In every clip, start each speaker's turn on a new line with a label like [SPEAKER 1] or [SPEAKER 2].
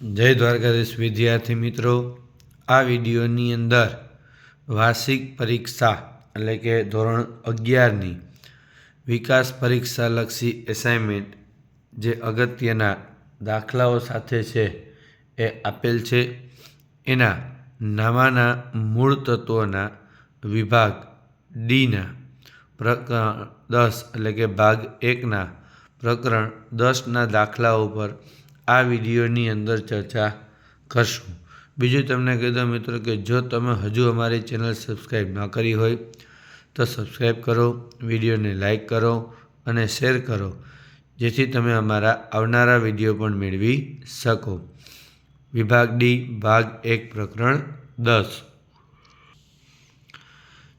[SPEAKER 1] જય દ્વારકાધીશ વિદ્યાર્થી મિત્રો. આ વિડીયોની અંદર વાર્ષિક પરીક્ષા એટલે કે ધોરણ અગિયારની વિકાસ પરીક્ષા લક્ષી એસાઇનમેન્ટ જે અગત્યના દાખલાઓ સાથે છે એ આપેલ છે. એના નામાના મૂળ તત્વોના વિભાગ ડીના પ્રકરણ દસ એટલે કે ભાગ એકના પ્રકરણ દસના દાખલાઓ પર આ વિડીયોની અંદર ચર્ચા કરશું. બીજું તમને કહી મિત્રો કે જો તમે હજુ અમારી ચેનલ સબસ્ક્રાઈબ ન કરી હોય, તો સબસ્ક્રાઈબ કરો, વિડીયોને લાઈક કરો અને શેર કરો, જેથી તમે અમારા આવનારા વીડિયો પણ મેળવી શકો. વિભાગ ડી, ભાગ એક, પ્રકરણ દસ.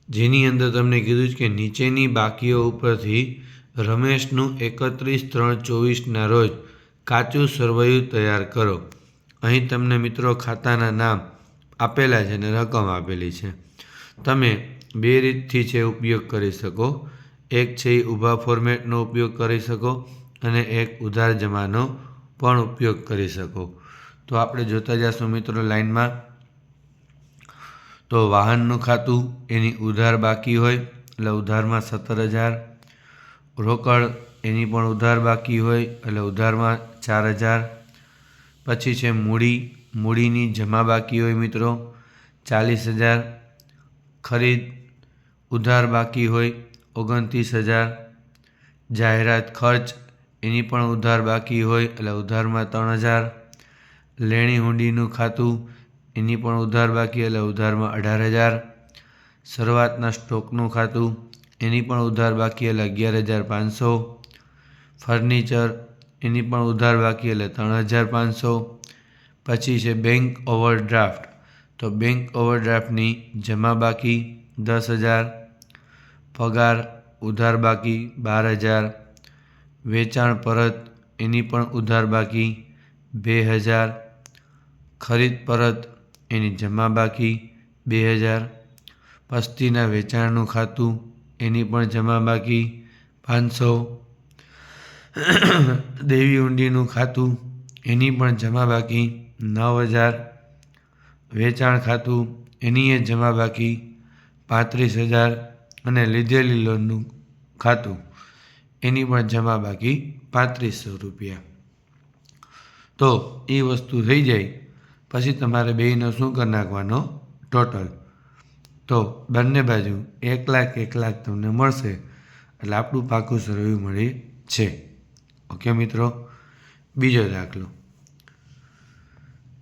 [SPEAKER 1] જેની અંદર તમને કીધું છે કે નીચેની બાકીઓ ઉપરથી રમેશનું એકત્રીસ ત્રણ ચોવીસના રોજ કાચું સરવૈયું તૈયાર કરો. અહીં તમને મિત્રો ખાતાના નામ આપેલા છે અને રકમ આપેલી છે. તમે બે રીતથી છે ઉપયોગ કરી શકો. એક છે એ ઊભા ફોર્મેટનો ઉપયોગ કરી શકો અને એક ઉધાર જમાનો પણ ઉપયોગ કરી શકો. તો આપણે જોતા જઈશું મિત્રો લાઇનમાં. તો વાહનનું ખાતું, એની ઉધાર બાકી હોય, એટલે ઉધારમાં સત્તર હજાર. રોકડ એની પણ ઉધાર બાકી હોય, એટલે ઉધારમાં ચાર હજાર. પછી છે મૂડી. મૂડીની જમા બાકી હોય મિત્રો, ચાલીસ હજાર. ખરીદ, ઉધાર બાકી હોય, ઓગણત્રીસ હજાર. જાહેરાત ખર્ચ, એની પણ ઉધાર બાકી હોય, એટલે ઉધારમાં ત્રણ હજાર. લેણી હુંડીનું ખાતું, એની પણ ઉધાર બાકી, એટલે ઉધારમાં અઢાર હજાર. શરૂઆતના સ્ટોકનું ખાતું, એની પણ ઉધાર બાકી, એટલે અગિયાર હજાર પાંચસો. ફર્નિચર એની પણ ઉધાર બાકી એટલે ત્રણ હજાર પાંચસો. પછી છે બેંક ઓવરડ્રાફ્ટ તો બેંક ઓવરડ્રાફ્ટની જમા બાકી દસ હજાર. પગાર, ઉધાર બાકી બાર હજાર. વેચાણ પરત એની પણ ઉધાર બાકી બે હજાર. ખરીદ પરત એની જમા બાકી બે હજાર. પસ્તીના વેચાણનું ખાતું એની પણ જમા બાકી પાંચસો. દેવી ઊંડીનું ખાતું, એની પણ જમા બાકી નવ હજાર. વેચાણ ખાતું એની એ જમા બાકી પાંત્રીસ હજાર અને લીધેલી લોનનું ખાતું, એની પણ જમા બાકી પાંત્રીસો રૂપિયા. તો એ વસ્તુ થઈ જાય, પછી તમારે બેયનો શું કરી નાખવાનો? ટોટલ. તો બંને બાજુ એક લાખ એક લાખ તમને મળશે, એટલે આપણું પાકું સરવ્યું મળી છે. ઓકે મિત્રો? બીજો દાખલો.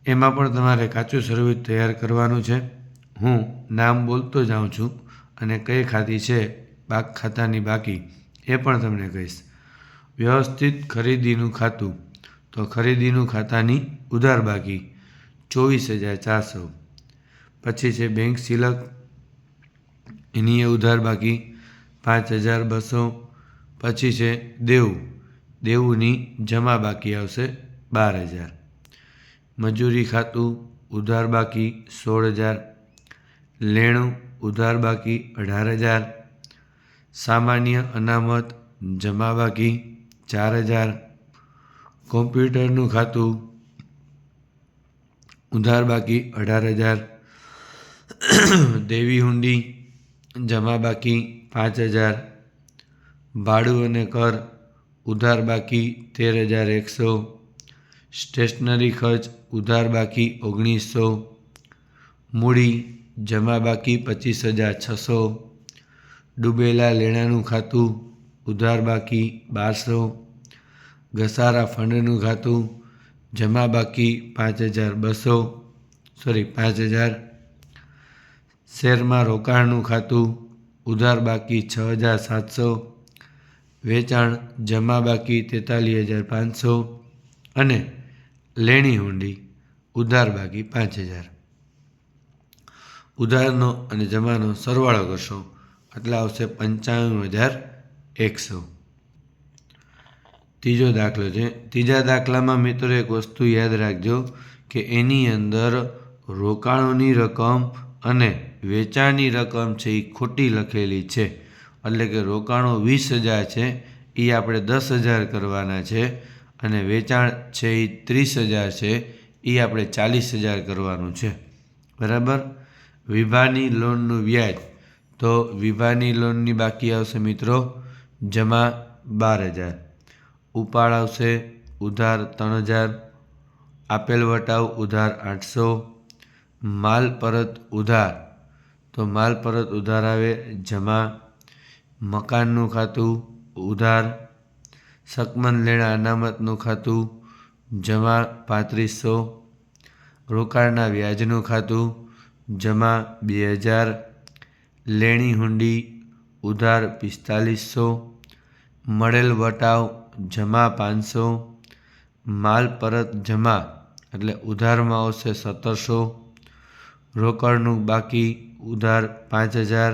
[SPEAKER 1] એમાં પણ તમારે કાચું સર્વિસ તૈયાર કરવાનું છે. હું નામ બોલતો જાઉં છું અને કઈ ખાતી છે બાક ખાતાની બાકી એ પણ તમને કહીશ. વ્યવસ્થિત ખરીદીનું ખાતું. તો ખરીદીનું ખાતાની ઉધાર બાકી. ચોવીસ હજાર ચારસો. પછી છે બેંક સિલક. એની એ ઉધાર બાકી પાંચ હજાર બસો. પછી છે દેવું. દેવુંની જમા બાકી આવશે બાર હજાર. મજૂરી ખાતું ઉધાર બાકી સોળ હજાર. લેણું ઉધાર બાકી અઢાર હજાર. સામાન્ય અનામત જમા બાકી ચાર હજાર. કોમ્પ્યુટરનું ખાતું ઉધાર બાકી અઢાર હજાર. દેવી હુંડી જમા બાકી પાંચ હજાર. ભાડું અને કર ઉધાર બાકી તેર હજાર એકસો. સ્ટેશનરી ખર્ચ ઉધાર બાકી ઓગણીસો. મૂડી જમા બાકી પચીસ હજાર છસો. ડૂબેલા લેણાનું ખાતું ઉધાર બાકી બારસો. ઘસારા ફંડનું ખાતું જમા બાકી પાંચ હજાર બસો. સોરી, પાંચ હજાર. શેરમાં રોકાણનું ખાતું ઉધાર બાકી છ હજાર સાતસો. વેચાણ જમા બાકી તેતાલીસ હજાર પાંચસો અને લેણી હુંડી ઉધાર બાકી પાંચ હજાર. ઉધારનો અને જમાનો સરવાળો કરશો એટલે આવશે પંચાણું હજાર એકસો. ત્રીજો દાખલો છે. ત્રીજા દાખલામાં મિત્રો એક વસ્તુ યાદ રાખજો કે એની અંદર રોકાણોની રકમ અને વેચાણની રકમ છે એ ખોટી લખેલી છે. એટલે કે રોકાણો વીસ હજાર છે એ આપણે દસ હજાર કરવાના છે અને વેચાણ છે એ ત્રીસ હજાર છે એ આપણે ચાલીસ હજાર કરવાનું છે. બરાબર? વિભાની લોનનું વ્યાજ. તો વિભાની લોનની બાકી આવશે મિત્રો જમા બાર હજાર. ઉપાડ આવશે ઉધાર ત્રણ હજાર. આપેલ વટાવ ઉધાર આઠસો. માલ પરત ઉધાર. તો માલ પરત ઉધાર આવે જમા મકાનનું ખાતું, ઉધાર સકમન લેણા, અનામતનું ખાતું, જમા પાંત્રીસો, રોકાણના વ્યાજનું ખાતું, જમા બે હજાર, લેણી હુંડી, ઉધાર પિસ્તાલીસો, મળેલ વટાવ જમા પાંચસો, માલ પરત જમા એટલે ઉધારમાં આવશે સત્તરસો, રોકડનું બાકી ઉધાર પાંચ હજાર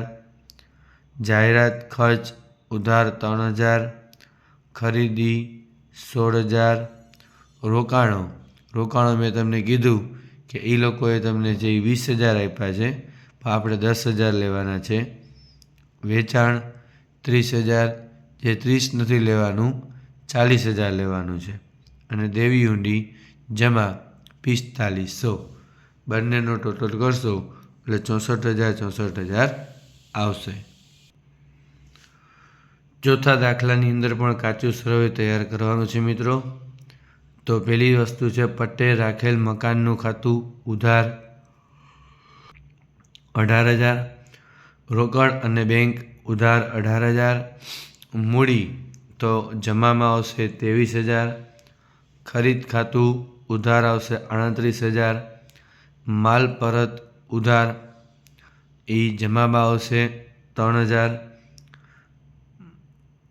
[SPEAKER 1] જાહેરાત ખર્ચ ઉધાર ત્રણ હજાર, ખરીદી સોળ હજાર, રોકાણો. રોકાણો મેં તમને કીધું કે એ લોકોએ તમને જે વીસ હજાર આપ્યા છે, પણ આપણે દસ હજાર લેવાના છે. વેચાણ ત્રીસ હજાર, જે ત્રીસ નથી લેવાનું, ચાલીસ હજાર લેવાનું છે. અને દેવી ઊંડી જમા પિસ્તાલીસો. બંનેનો ટોટલ કરશો એટલે ચોસઠ હજાર ચોસઠ હજાર આવશે. ચોથા દાખલાની અંદર પણ કાચું સરવે તૈયાર કરવાનું છે મિત્રો. તો પહેલી વસ્તુ છે પટ્ટે રાખેલ મકાનનું ખાતું ઉધાર અઢાર હજાર, રોકડ અને બેંક ઉધાર અઢાર હજાર, મૂડી તો જમામાં આવશે ત્રેવીસ હજાર, ખરીદ ખાતું ઉધાર આવશે આડત્રીસ હજાર, માલ પરત ઉધાર એ જમામાં આવશે ત્રણ હજાર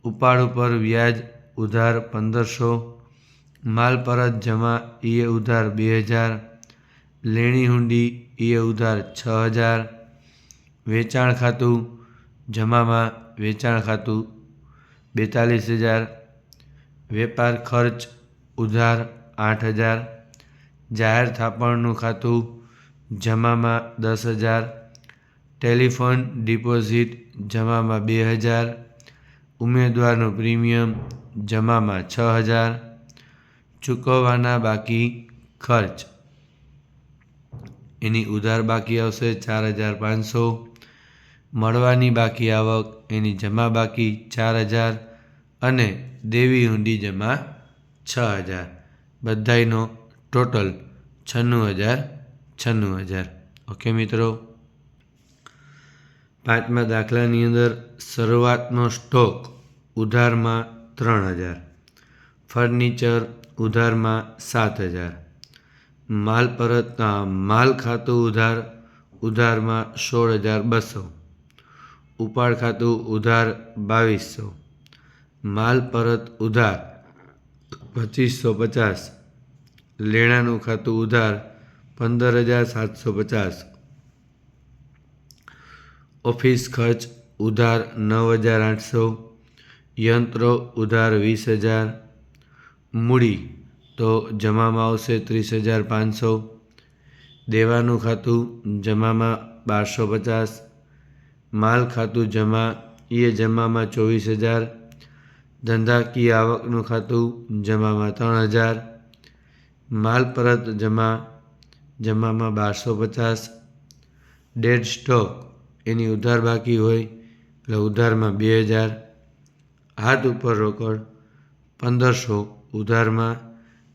[SPEAKER 1] ઉપાડ ઉપર વ્યાજ ઉધાર પંદરસો, માલ પરત જમા ઈએ ઉધાર બે હજાર લેણી હુંડી ઈએ ઉધાર છ હજાર વેચાણ ખાતું જમામાં વેચાણ ખાતું બેતાલીસ હજાર વેપાર ખર્ચ ઉધાર આઠ હજાર જાહેર થાપણનું ખાતું જમામાં દસ હજાર ટેલિફોન ડિપોઝિટ જમામાં બે હજાર ઉમેદવારનું પ્રીમિયમ જમામાં છ હજાર ચૂકવવાના બાકી ખર્ચ. એની ઉધાર બાકી આવશે ચાર હજાર પાંચસો. મળવાની બાકી આવક એની જમા બાકી ચાર હજાર અને દેવી ઊંડી જમા છ હજાર. બધાયનો ટોટલ છન્નું હજાર છન્નું હજાર. ઓકે મિત્રો? પાંચમા દાખલાની અંદર શરૂઆતનો સ્ટોક ઉધારમાં ત્રણ હજાર, ફર્નિચર ઉધારમાં સાત હજાર, માલ પરત માલ ખાતું ઉધાર ઉધારમાં સોળ હજાર બસો, ઉપાડ ખાતું ઉધાર બાવીસો, માલ પરત ઉધાર પચીસો પચાસ, લેણાનું ખાતું ઉધાર પંદર હજાર સાતસો પચાસ ઓફિસ ખર્ચ ઉધાર નવ હજાર આઠસો, યંત્રો ઉધાર વીસ હજાર, મૂડી તો જમામાં આવશે ત્રીસ હજાર પાંચસો, દેવાનું ખાતું જમામાં બારસો પચાસ, માલ ખાતું જમા એ જમામાં ચોવીસ હજાર ધંધાકીય આવકનું ખાતું જમામાં ત્રણ હજાર, માલ પરત જમા જમામાં બારસો પચાસ, ડેડ સ્ટોક એની ઉધાર બાકી હોય, એટલે ઉધારમાં બે હજાર, હાથ ઉપર રોકડ પંદરસો ઉધારમાં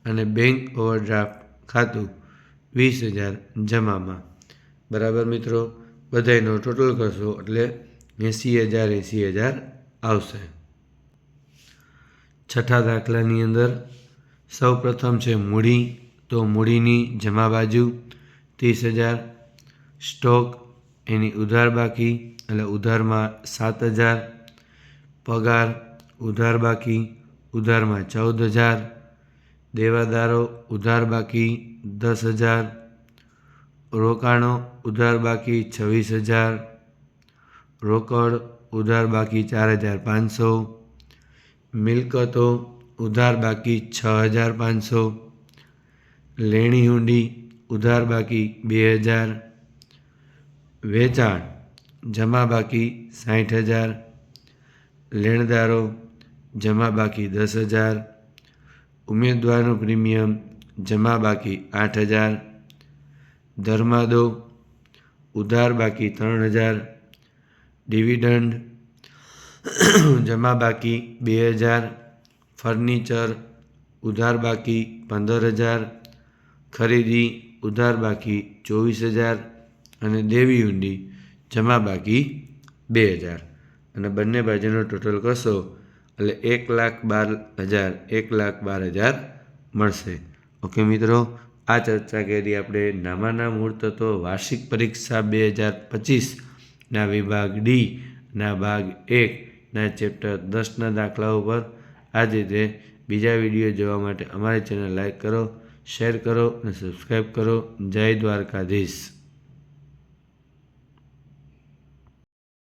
[SPEAKER 1] અને બેંક ઓવરડ્રાફ્ટ ખાતું વીસ હજાર જમામાં. બરાબર મિત્રો? બધાયનો ટોટલ કરશો એટલે એંસી હજાર એંસી હજાર આવશે. છઠ્ઠા દાખલાની અંદર સૌ પ્રથમ છે મૂડી. તો મૂડીની જમા બાજુ ત્રીસ હજાર, સ્ટોક એની ઉધાર બાકી, એટલે ઉધારમાં સાત હજાર. પગાર, ઉધાર બાકી, ઉધારમાં ચૌદ હજાર. દેવાદારો, ઉધાર બાકી દસ હજાર. રોકાણો, ઉધાર બાકી છવ્વીસ હજાર. રોકડ, ઉધાર બાકી ચાર હજાર પાંચસો. મિલકતો, ઉધાર બાકી છ હજાર પાંચસો. લેણી હુંડી ઉધાર બાકી બે હજાર. વેચાણ, જમા બાકી સાઠ હજાર. લેણદારો, જમા બાકી દસ હજાર. ઉમેદવારનું પ્રીમિયમ, જમા બાકી આઠ હજાર. ધર્માદો, ઉધાર બાકી ત્રણ હજાર. ડિવિડન્ડ, જમા બાકી બે હજાર. ફર્નિચર, ઉધાર બાકી પંદર હજાર. ખરીદી, ઉધાર બાકી ચોવીસ હજાર. અને દેવી ઊંડી જમા બાકી બે હજાર. અને બંને બાજુનો ટોટલ કરશો એટલે એક લાખ બાર હજાર, એક લાખ બાર હજાર મળશે. ઓકે મિત્રો, આ ચર્ચા કરી આપણે નામાના મૂળ તત્વો વાર્ષિક પરીક્ષા બે હજાર પચીસના વિભાગ ડી ના ભાગ એકના ચેપ્ટર દસના દાખલાઓ પર આ જ રીતે બીજા વીડિયો જોવા માટે અમારી ચેનલ લાઈક કરો, શેર કરો અને સબસ્ક્રાઈબ કરો. જય દ્વારકાધીશ.